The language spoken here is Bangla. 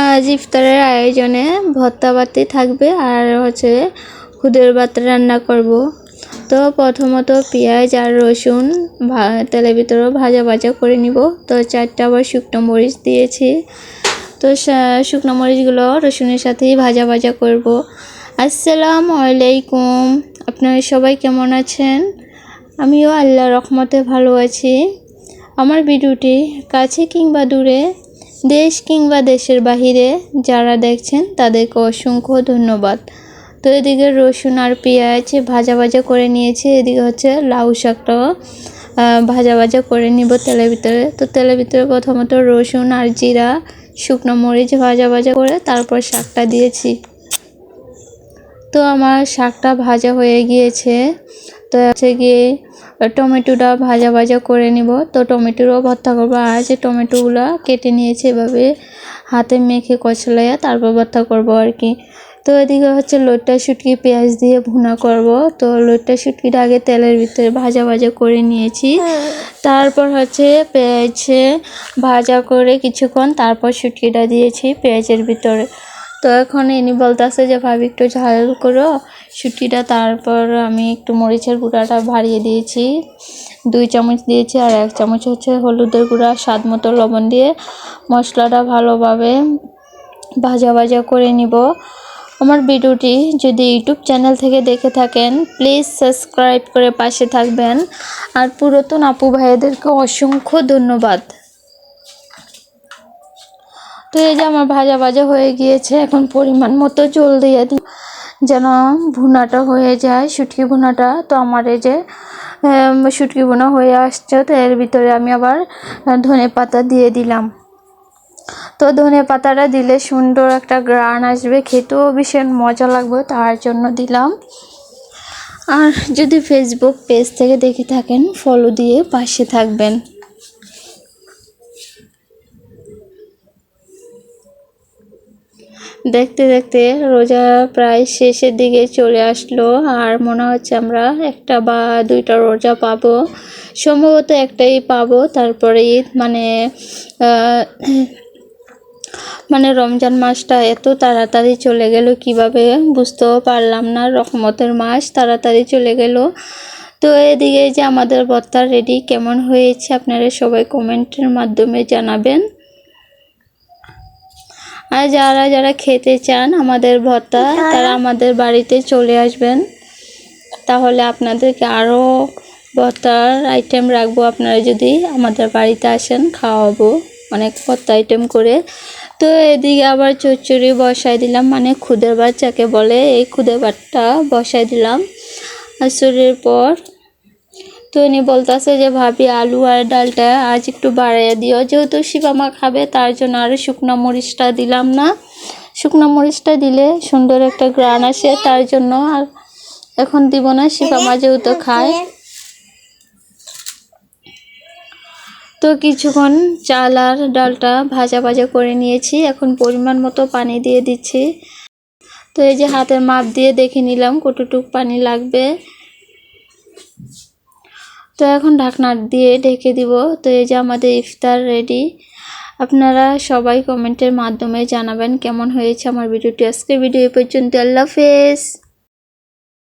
আজ ইফতারের আয়োজনে ভর্তা বাতি থাকবে আর হচ্ছে খুদের ভাত রান্না করব। তো প্রথমত পেঁয়াজ আর রসুন তেলের ভিতরে ভাজা ভাজা করে নিব। তো চারটা আবার শুকনো মরিচ দিয়েছি। তো শুকনো মরিচগুলো রসুনের সাথেই ভাজা ভাজা করব। আসসালাম আলাইকুম। আপনারা সবাই কেমন আছেন? আমিও আল্লাহ রহমতে ভালো আছি। আমার ভিডিওটি কাছে কিংবা দূরে দেশ কিংবা দেশের বাহিরে যারা দেখছেন, তাদেরকে অসংখ্য ধন্যবাদ। তো এদিকে রসুন আর পেঁয়াজ ভাজা ভাজা করে নিয়েছি, এদিকে হচ্ছে লাউ শাকটাও ভাজা ভাজা করে নিব তেলের ভিতরে। তো তেলের ভিতরে প্রথমত রসুন আর জিরা, শুকনো মরিচ ভাজা ভাজা করে তারপর শাকটা দিয়েছি। তো আমার শাকটা ভাজা হয়ে গিয়েছে। তো হচ্ছে গিয়ে টমেটোটা ভাজা ভাজা করে নিব। তো টমেটোরও ভর্তা করব। আর যে টমেটোগুলো কেটে নিয়েছে এভাবে হাতে মেখে কচলাইয়া তারপর ভর্তা করব আর কি। তো এদিকে হচ্ছে লোটটা শুটকি, পেঁয়াজ দিয়ে ভুনা করব। তো লোটটা শুটকিটা আগে তেলের ভিতরে ভাজা ভাজা করে নিয়েছি। তারপর হচ্ছে পেঁয়াজ ভাজা করে কিছুক্ষণ তারপর শুটকিটা দিয়েছি পেঁয়াজের ভিতরে। তো এখন ইনি বলতেছে যে, ভাবি একটু ঝাল করো। শুটকিটা তারপর আমি একটু মরিচের গুঁড়াটা বাড়িয়ে দিয়েছি। দুই চামচ দিয়েছি আর এক চামচ হচ্ছে হলুদের গুঁড়া, স্বাদ মতো লবণ দিয়ে মশলাটা ভালোভাবে ভাজা ভাজা করে নিব। আমার ভিডিওটি যদি ইউটিউব চ্যানেল থেকে দেখে থাকেন, প্লিজ সাবস্ক্রাইব করে পাশে থাকবেন। আর পুরাতন আপু ভাইদেরকে অসংখ্য ধন্যবাদ। তো এই যে আমার ভাজা ভাজা হয়ে গিয়েছে, এখন পরিমাণ মতো জল দিয়ে দিই। যেন ভুনাটা হয়ে যায়, শুটকি ভুনাটা। তো আমার এই যে শুটকি ভুনা হয়ে আসছে, তো এর ভিতরে আমি আবার ধনে পাতা দিয়ে দিলাম। তো ধনে পাতাটা দিলে সুন্দর একটা গ্রান আসবে, খেতেও ভীষণ মজা লাগবে, তার জন্য দিলাম। আর যদি ফেসবুক পেজ থেকে দেখে থাকেন ফলো দিয়ে পাশে থাকবেন। দেখতে দেখতে রোজা প্রায় শেষের দিকে চলে আসলো। আর মনে হচ্ছে আমরা একটা বা দুইটা রোজা পাবো। সম্ভবত একটাই পাবো। তারপরে ঈদ মানে মানে রমজান মাসটা এত তাড়াতাড়ি চলে গেল কীভাবে বুঝতেও পারলাম না। রহমতের মাস তাড়াতাড়ি চলে গেল। তো এদিকে যে আমাদের ভর্তা রেডি কেমন হয়েছে আপনারা সবাই কমেন্টের মাধ্যমে জানাবেন। আর যারা যারা খেতে চান আমাদের ভর্তা তারা আমাদের বাড়িতে চলে আসবেন। তাহলে আপনাদেরকে আরও ভর্তার আইটেম রাখব। আপনারা যদি আমাদের বাড়িতে আসেন খাওয়াবো। অনেক ভর্তা আইটেম করে। তো এদিকে আবার চচ্চড়ি বসাই দিলাম। মানে খুদের ভাত যাকে বলে এই খুদের ভাতটা বসাই দিলাম। আসরের পর তো উনি বলতেছে যে, ভাবি, আলু আর ডালটা আজ একটু বাড়াইয়া দিও। যেহেতু শিবামা খাবে, তার জন্য আরও শুকনো মরিচটা দিলাম না। শুকনো মরিচটা দিলে সুন্দর একটা গ্রান আসে, তার জন্য আর এখন দিব না। শিবামা যেহেতু খায়। তো কিছুক্ষণ চাল আর ডালটা ভাজা ভাজা করে নিয়েছি। এখন পরিমাণ মতো পানি দিয়ে দিচ্ছি। তো এই যে হাতের মাপ দিয়ে দেখে নিলাম কতটুক পানি লাগবে। তো এখন ঢাকনা দিয়ে ঢেকে দিব। তো এই যে আমাদের ইফতার রেডি আপনারা সবাই কমেন্টের মাধ্যমে জানাবেন কেমন হয়েছে আমার ভিডিওটি। আজকের ভিডিও এই পর্যন্ত। আল্লাহ হাফেজ।